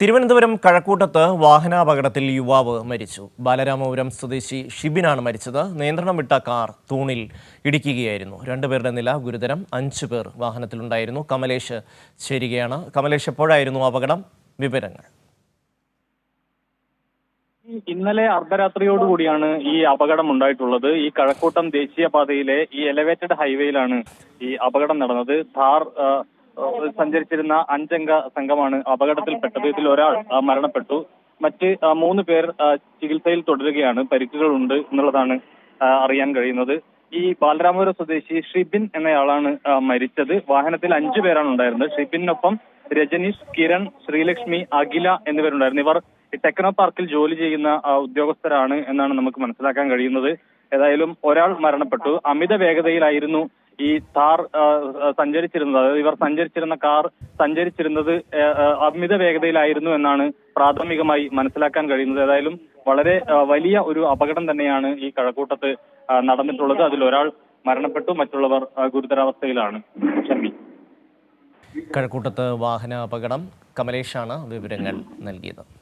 തിരുവനന്തപുരം കഴക്കൂട്ടത്ത് വാഹനാപകടത്തിൽ യുവാവ് മരിച്ചു. ബാലരാമപുരം സ്വദേശി ഷിബിനാണ് മരിച്ചത്. നിയന്ത്രണം വിട്ട കാർ തൂണിൽ ഇടിക്കുകയായിരുന്നു. രണ്ടുപേരുടെ നില ഗുരുതരം. അഞ്ചു പേർ വാഹനത്തിലുണ്ടായിരുന്നു. കമലേഷ് ചേരുകയാണ്. കമലേഷ് എപ്പോഴായിരുന്നു അപകടം? വിവരങ്ങൾ. ഇന്നലെ അർദ്ധരാത്രിയോടുകൂടിയാണ് ഈ അപകടം ഉണ്ടായിട്ടുള്ളത്. ഈ കഴക്കൂട്ടം ദേശീയപാതയിലെ ഈ എലവേറ്റഡ് ഹൈവേയിലാണ് ഈ അപകടം നടന്നത്. ആ, സഞ്ചരിച്ചിരുന്ന അഞ്ചംഗ സംഘമാണ് അപകടത്തിൽപ്പെട്ടത്. ഇതിൽ ഒരാൾ മരണപ്പെട്ടു. മറ്റ് മൂന്ന് പേർ ചികിത്സയിൽ തുടരുകയാണ്. പരിക്കുകളുണ്ട് എന്നുള്ളതാണ് അറിയാൻ കഴിയുന്നത്. ഈ ബാലരാമപുരം സ്വദേശി ഷിബിൻ എന്നയാളാണ് മരിച്ചത്. വാഹനത്തിൽ അഞ്ചു പേരാണ് ഉണ്ടായിരുന്നത്. ഷിബിനൊപ്പം രജനീഷ് കിരൺ ശ്രീലക്ഷ്മി അഖില എന്നിവരുണ്ടായിരുന്നു. ഇവർ ടെക്നോ പാർക്കിൽ ജോലി ചെയ്യുന്ന ഉദ്യോഗസ്ഥരാണ് എന്നാണ് നമുക്ക് മനസ്സിലാക്കാൻ കഴിയുന്നത്. ഏതായാലും ഒരാൾ മരണപ്പെട്ടു. അമിത വേഗതയിലായിരുന്നു ഈ ആ, സഞ്ചരിച്ചിരുന്നത് ഇവർ സഞ്ചരിച്ചിരുന്ന കാർ സഞ്ചരിച്ചിരുന്നത് അമിത വേഗതയിലായിരുന്നു എന്നാണ് പ്രാഥമികമായി മനസ്സിലാക്കാൻ കഴിയുന്നത്. ഏതായാലും വളരെ വലിയ ഒരു അപകടം തന്നെയാണ് ഈ കഴക്കൂട്ടത്ത് നടന്നിട്ടുള്ളത്. അതിൽ ഒരാൾ മരണപ്പെട്ടു മറ്റുള്ളവർ ഗുരുതരാവസ്ഥയിലാണ്. കഴക്കൂട്ടത്ത് വാഹന അപകടം. കമലേഷാണ് വിവരങ്ങൾ നൽകിയത്.